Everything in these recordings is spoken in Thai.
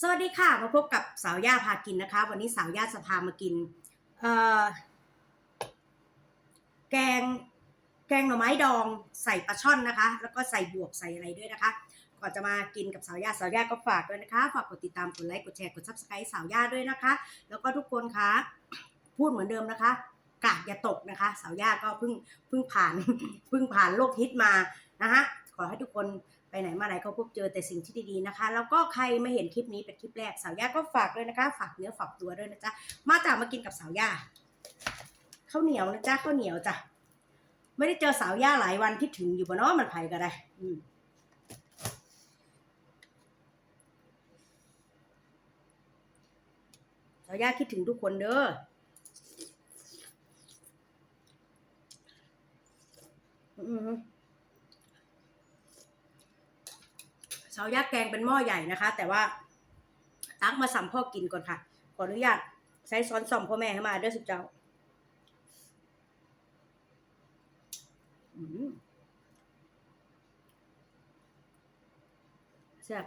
สวัสดีค่ะ มาพบกับสาวย่าพากินนะคะ วันนี้สาวย่าจะพามากินเอแกงแกงหน่อไม้ดองใส่ปลาช่อนนะคะ แล้วก็ใส่บวบใส่อะไรด้วยนะคะ ก่อนจะมากินกับสาวย่าสาวย่าก็ฝากด้วยนะคะ ฝากกดติดตามกดไลค์กดแชร์กดซับสไครต์สาวย่าด้วยนะคะ แล้วก็ทุกคนคะพูดเหมือนเดิมนะคะกาดอย่าตกนะคะ สาวย่าก็เพิ่งเพิ่งผ่านเพิ่งผ่านโรคฮิตมานะคะขอให้ทุกคน ไปไหนมาไหนก็พบเจอแต่สิ่งที่ดีๆนะคะ แล้วก็ใครไม่เห็นคลิปนี้เป็นคลิปแรกสาวย่าก็ฝากด้วยนะคะ ฝากเนื้อฝากตัวด้วยนะจ๊ะมาจามากินกับสาวย่าข้าวเหนียวนะจ๊ะข้าวเหนียวจ้ะไม่ได้เจอสาวย่าหลายวันคิดถึงอยู่บนน้อมันไผ่ก็ได้ อืมสาวย่าคิดถึงทุกคนเด้ออือ ฮึสาวย่าแกงเป็นหม้อใหญ่นะคะ แต่ว่าตักมาสัมพ่อกินก่อนค่ะ ขออนุญาตใช้ซ้อนส่อมพ่อแม่ให้มาด้วยสุดเจ้าแซ่บ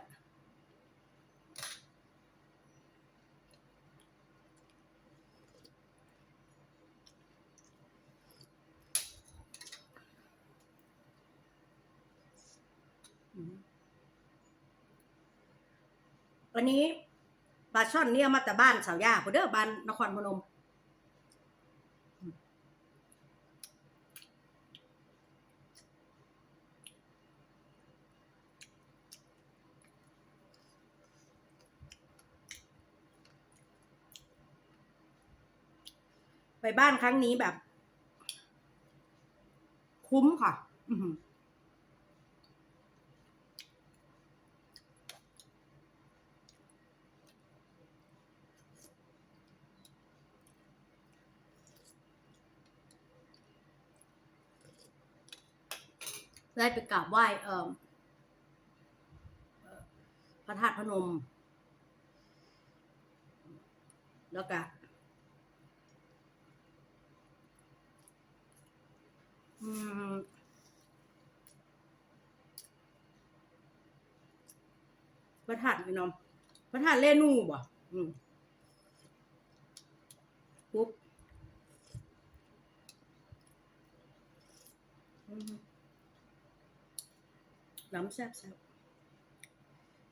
อืม วันนี้ปลาช่อนเนี่ยมาแต่บ้านสาวย่าพอเด้อบ้านนครพนมอืมไปบ้านครั้งนี้แบบ คุ้มค่ะ อือหือ ได้ไปกราบไหว้เออพระธาตุพนม แล้วก็พระธาตุพี่น้องพระธาตุเล่นูบ่อืมปุ๊บอืม น้ำแซ่บแซ่บ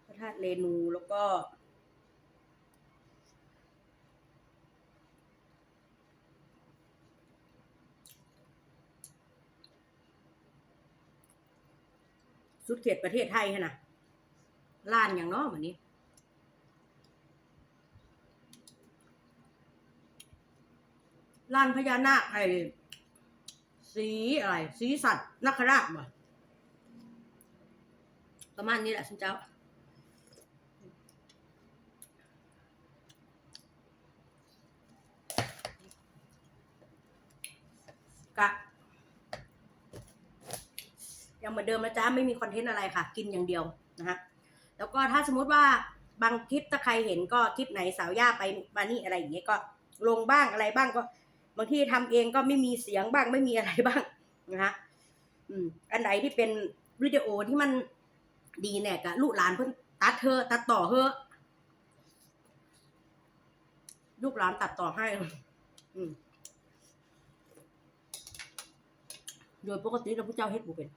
พระธาตุเรนูแล้วก็ สุดเขตประเทศไทยฮะนะล้านอย่างน้อวันนี้ลานพญานาคไอ้สีอะไร สีสัตว์นักราชบ่ ประมาณนี้แหละคุณเจ้า กะ ยังเหมือนเดิมนะจ๊ะ ไม่มีคอนเทนต์อะไรค่ะ กินอย่างเดียวนะฮะ แล้วก็ถ้าสมมุติว่าบางคลิปถ้าใครเห็นก็คลิปไหนสาวย่าไปมานี่อะไรอย่างเงี้ยก็ลงบ้างอะไรบ้างก็ บางทีทำเองก็ไม่มีเสียงบ้างไม่มีอะไรบ้างนะฮะอืมอันไหนที่เป็นวิดีโอที่มัน ดีเนี่ยกะลูกหลานเพิ่นตัดเธอตัดต่อเธอลูกหลานตัดต่อให้อืมโดยปกติเราผู้เจ้าเฮ็ดบุเป็น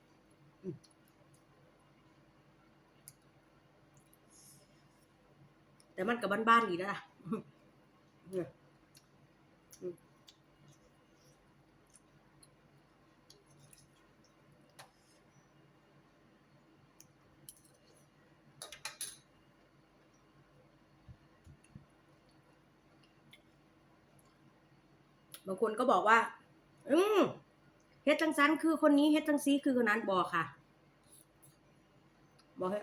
แต่มันกับบ้านๆดีแล้วล่ะ บางคนก็บอกว่า อืมเฮ็ดจังซันคือคนนี้เฮ็ดจังซีคือคนนั้นบอกค่ะบอกให้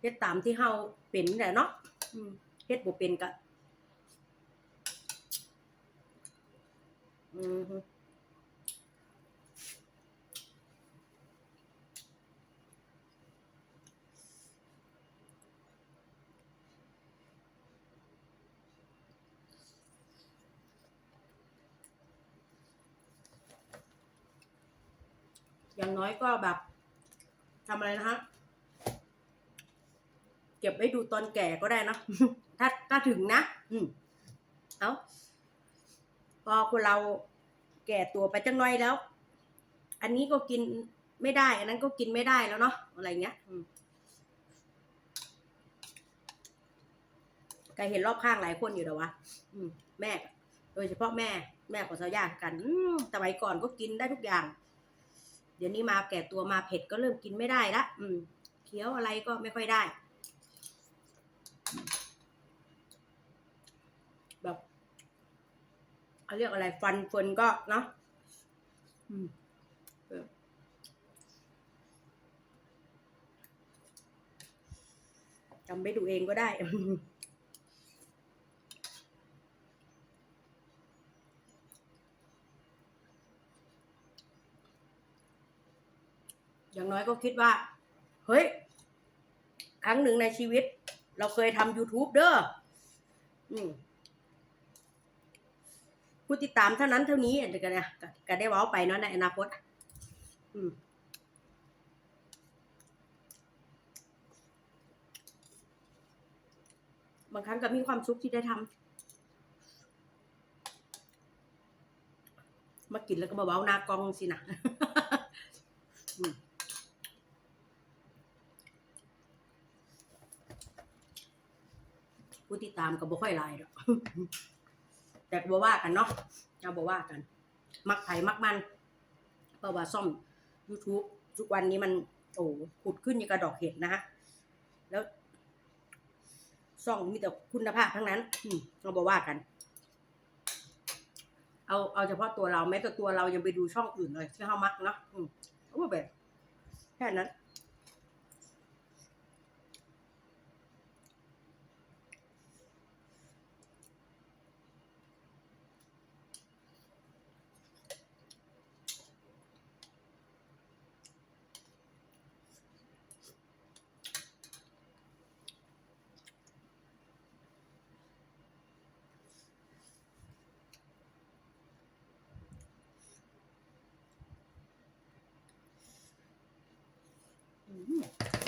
เฮ็ดตามที่เฮาเป็นแหละเนาะอืมเฮ็ดบ่เป็นก็อือ อย่างน้อยก็แบบทำอะไรนะฮะเก็บไว้ดูตอนแก่ก็ได้นะถ้าถ้าถึงนะ อืมเอาพอคนเราแก่ตัวไปจังน้อยแล้ว อันนี้ก็กินไม่ได้ อันนั้นก็กินไม่ได้แล้วเนาะอะไรเงี้ยอืมกเห็นรอบข้างหลายคนอยู่เดี๋ยววะแม่ โดยเฉพาะแม่ แม่ของสาวยากกันสมัยก่อนก็กินได้ทุกอย่าง ดี๋ยวนี้มาแก่ตัวมาเผ็ดก็เริ่มกินไม่ได้ละอืมเคี้ยวอะไรก็ไม่ค่อยได้ แบบเขาเรียกอะไรฟันเฟินก็เนาะอืมจำไปดูเองก็ได้ อย่าง น้อยก็คิดว่า เฮ้ย ครั้งหนึ่งในชีวิต เราเคยทำ YouTube เด้อผู้ติดตามเท่านั้นเท่านี้เดี๋ยวกันนะก็ก็ได้ว้าไปเนาะในอนาคตอืมบางครั้งก็มีความสุขที่ได้ทำมากินแล้วก็มาเว้าหน้ากองสินะ อืม ผู้ติดตามก็บ่ค่อยหลายดอกแต่บ่ว่ากันเนาะเอาบ่ว่ากัน มักไผมักมันเพราะว่าซ่อม YouTube ทุกวันนี้มันโอ้ขุดขึ้นอย่างกระดอกเห็ดนะฮะแล้วซ่องมีแต่คุณภาพทั้งนั้นเราบ่ว่ากัน เอาเอาเฉพาะตัวเราแม้แต่ตัวเรายังไปดูช่องอื่นเลยที่เฮามักเนาะอืมเอาแบบแค่นั้น อื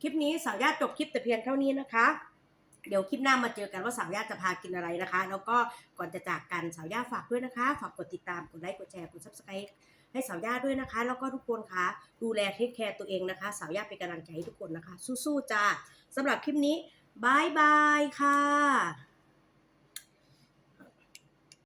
คลิปนี้สาวญาติจบคลิปแต่เพียงเท่านี้นะคะ เดี๋ยวคลิปหน้ามาเจอกันว่าสาวญาติจะพากินอะไรนะคะ แล้วก็ก่อนจะจากกันสาวญาติฝากด้วยนะคะ ฝากกดติดตาม กดไลค์ กดแชร์ กดซับสไครต์ให้สาวญาติด้วยนะคะ แล้วก็ทุกคนคะดูแลเทคแคร์ตัวเองนะคะ สาวญาติเป็นกำลังใจให้ทุกคนนะคะ สู้ๆจ้าสำหรับคลิปนี้บายบายค่ะ